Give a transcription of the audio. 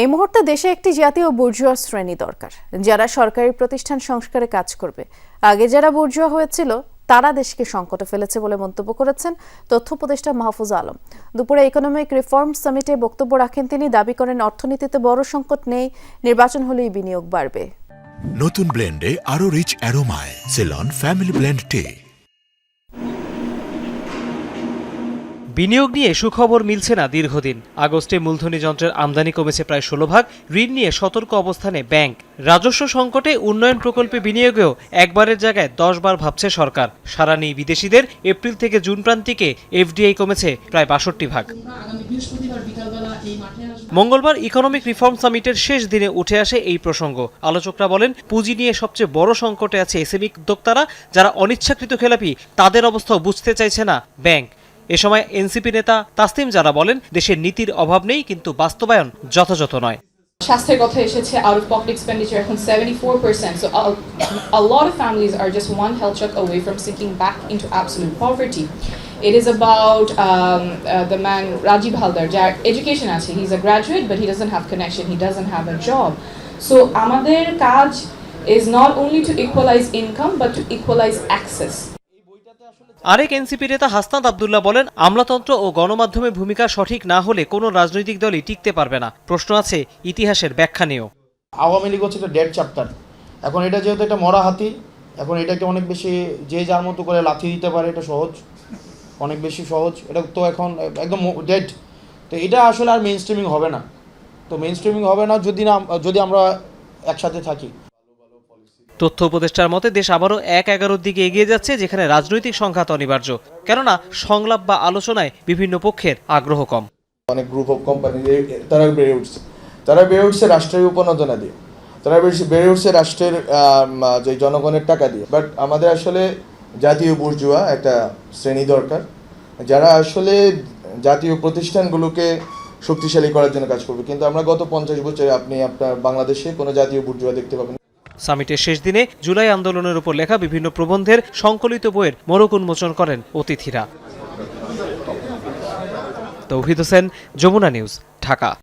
এই মুহূর্তে দেশে একটি জাতীয় বুর্জুয়া শ্রেণি দরকার, যারা সরকারি প্রতিষ্ঠান সংস্কারে কাজ করবে। আগে যারা বুর্জুয়া হয়েছিল, তারা দেশকে সংকটে ফেলেছে বলে মন্তব্য করেছেন তথ্য উপদেষ্টা মাহফুজ আলম। দুপুরে ইকোনমিক রিফর্ম সামিটে বক্তব্য রাখেন তিনি, দাবি করেন অর্থনীতিতে বড় সংকট নেই, নির্বাচন হলেই বিনিয়োগ বাড়বে। নতুন ব্লেন্ডে আরও রিচ অ্যারোমায় সেলন ফ্যামিলি ব্লেন্ড টে বিনিয়োগ নিয়ে সুখবর মিলছে না দীর্ঘদিন। আগস্টে মূলধনী যন্ত্রের আমদানি কমেছে প্রায় ষোলো ভাগ। ঋণ নিয়ে সতর্ক অবস্থানে ব্যাংক। রাজস্ব সংকটে উন্নয়ন প্রকল্পে বিনিয়োগেও একবারের জায়গায় দশ বার ভাবছে সরকার। সারা নেই বিদেশিদের। এপ্রিল থেকে জুন প্রান্তিকে এফডিআই কমেছে প্রায় বাষট্টি ভাগ। মঙ্গলবার ইকোনমিক রিফর্ম সামিটের শেষ দিনে উঠে আসে এই প্রসঙ্গ। আলোচকরা বলেন, পুঁজি নিয়ে সবচেয়ে বড় সংকটে আছে এসএমই উদ্যোক্তারা, যারা অনিচ্ছাকৃত খেলাপি, তাদের অবস্থাও বুঝতে চাইছে না ব্যাংক। এ সময় এনসিপি নেতা তাসলিম যারা বলেন দেশের নীতির অভাব নেই কিন্তু বাস্তবায়ন যথাযথ নয় স্বাস্থ্যের কথা এসেছে out of pocket expenditure এখন 74% so a, a lot of families are just one health check away from sinking back into absolute poverty it is about um, uh, the man Rajiv Haldar যার education আছে he's a graduate but he doesn't have connection he doesn't have a job so আমাদের কাজ is not only to equalize income but to equalize access আরেক NCP নেতা হাসনাত আবদুল্লাহ বলেন, আমলাতন্ত্র ও গণমাধ্যমের ভূমিকা সঠিক না হলে কোনো রাজনৈতিক দলই টিকতে পারবে না। প্রশ্ন আছে ইতিহাসের ব্যাখ্যা নিয়েও। আওয়ামী লীগ হচ্ছে ডেড চ্যাপ্টার এখন এটা যেহেতু একটা মরা হাতি, এখন এটাকে অনেক বেশি যে যার মতো করে লাথি দিতে পারে, এটা সহজ। অনেক বেশি সহজ। এটা তো এখন একদম ডেড তো এটা আসলে আর মেন স্ট্রিমিং হবে না। তো মেন স্ট্রিমিং হবে না যদি না, যদি আমরা একসাথে থাকি। তথ্য উপদেষ্টার মতে, দেশ আবারও এক এগারোর দিকে এগিয়ে যাচ্ছে, যেখানে রাজনৈতিক সংঘাত অনিবার্য। কেননা, সংলাপ বা আলোচনায় বিভিন্ন পক্ষের আগ্রহ কম। অনেক গ্রুপ অফ কোম্পানি তারা বেড়ে উঠছে। তারা বেড়ে উঠছে রাষ্ট্রের উপনদনা দিয়ে। তারা বেড়ে- উঠছে রাষ্ট্রের যে জনগণের টাকা দিয়ে। বাট আমাদের আসলে জাতীয় বুর্জুয়া একটা শ্রেণি দরকার। যারা আসলে জাতীয় প্রতিষ্ঠানগুলোকে শক্তিশালী করার জন্য কাজ করবে। কিন্তু আমরা গত পঞ্চাশ বছরে আপনি আপনার বাংলাদেশে কোনো জাতীয় বুর্জুয়া দেখতে পাবেন। সামিটের শেষ দিনে জুলাই আন্দোলনের উপর লেখা বিভিন্ন প্রবন্ধের সংকলিত বইয়ের মোড়ক উন্মোচন করেন অতিথিরা। তৌহিদ হোসেন, যমুনা নিউজ, ঢাকা।